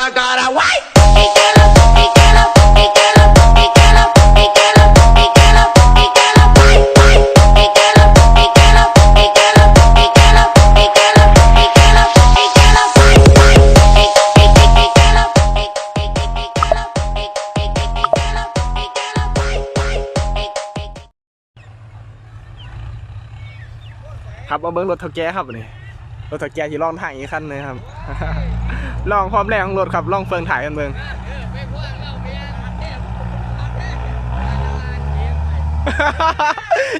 I got a white. Miguel, Miguel, Miguel, Miguel, Miguel, Miguel, Miguel, white, white. Miguel, Miguel, Miguel, Miguel, Miguel, Miguel, Miguel, white, white. Miguel, Miguel, Miguel, white, white. ครับเอาเบิ้งรถเท่าแก่ครับนี่รถเท่าแก่ที่ล่องถ่ายอีกคันหนึงครับ ลองความแรงของรถครับลองเฟืองถ่ายกันเบิ้ง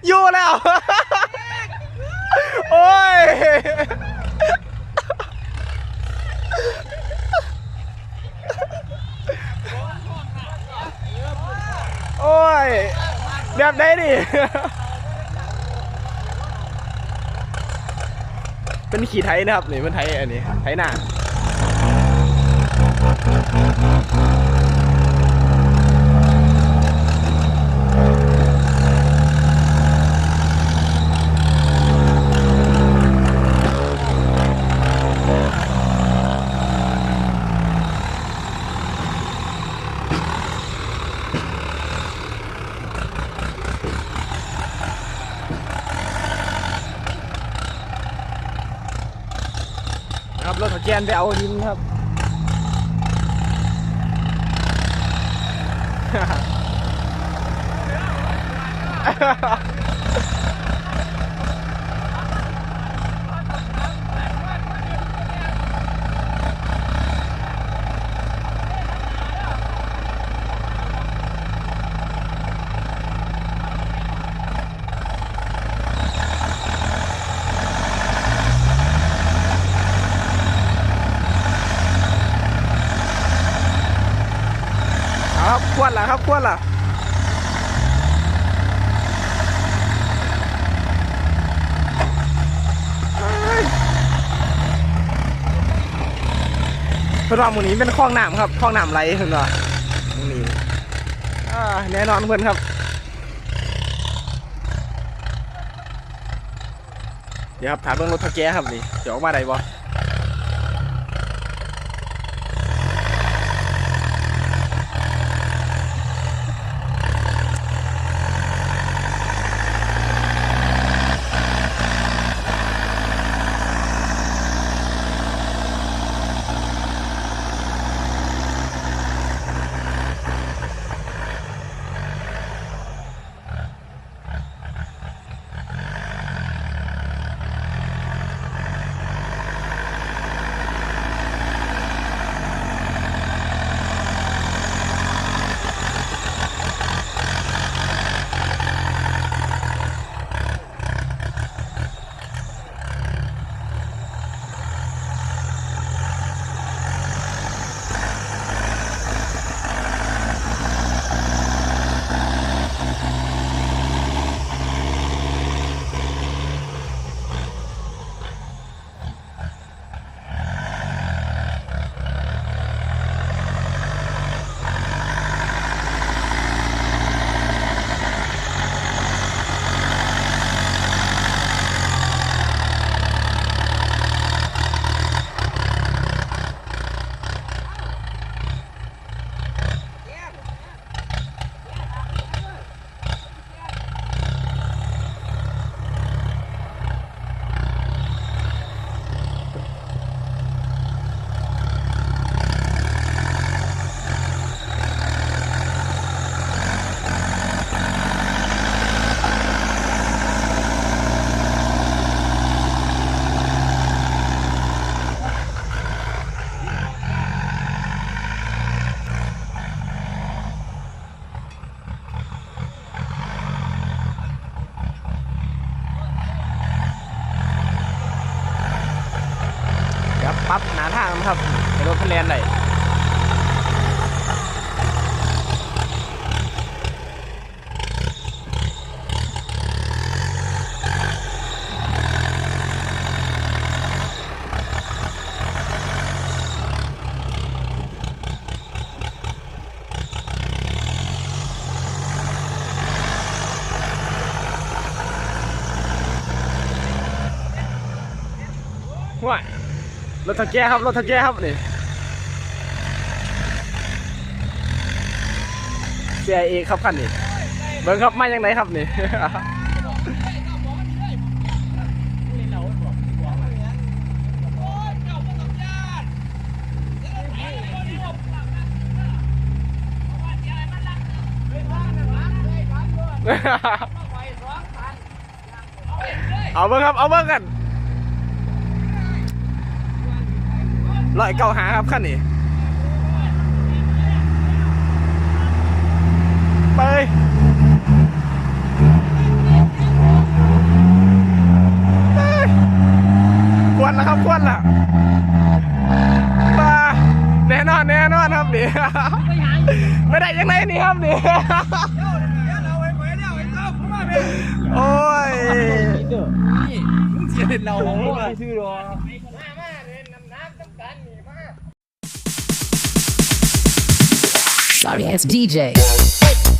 อยู่แล้ว โอ้ยโอ้ย แบบได้ดิ เป็นขี่ไทยนะครับนี่เป็นไทยอันนี้ ไทยหน้านะ ครับรถถักแกนไปเอาดินครับ ครับ ควนล่ะครับควนล่ะเพราะว่าหมูนี้เป็นคลองน้ำครับคลองน้ำไหลเห็นป่ะหมูนี้อ่าแน่นอนเพื่อนครับเดี๋ยวครับถามเรื่องรถทักแกครับนี่เดี๋ยวออกมาได้บ่ ปรั๊บหนาทางนะครับรถคะแนนได้ รถทางแก้ครับ รถทางแก้ครับนี่เสียเอครับคันนี้เบิ้งครับมาอย่างไรครับนี่เอาเบิ้งครับ เอาเบิ้งกัน ร้อยเก้าหาครับขั้นนี้ไปไปควรแล้วครับควรละมาแน่นอนแน่นอนครับนี่ไม่ได้ยังไงนี่ครับนี่โอ้ยเราชื่อรอ Sorry ass DJ.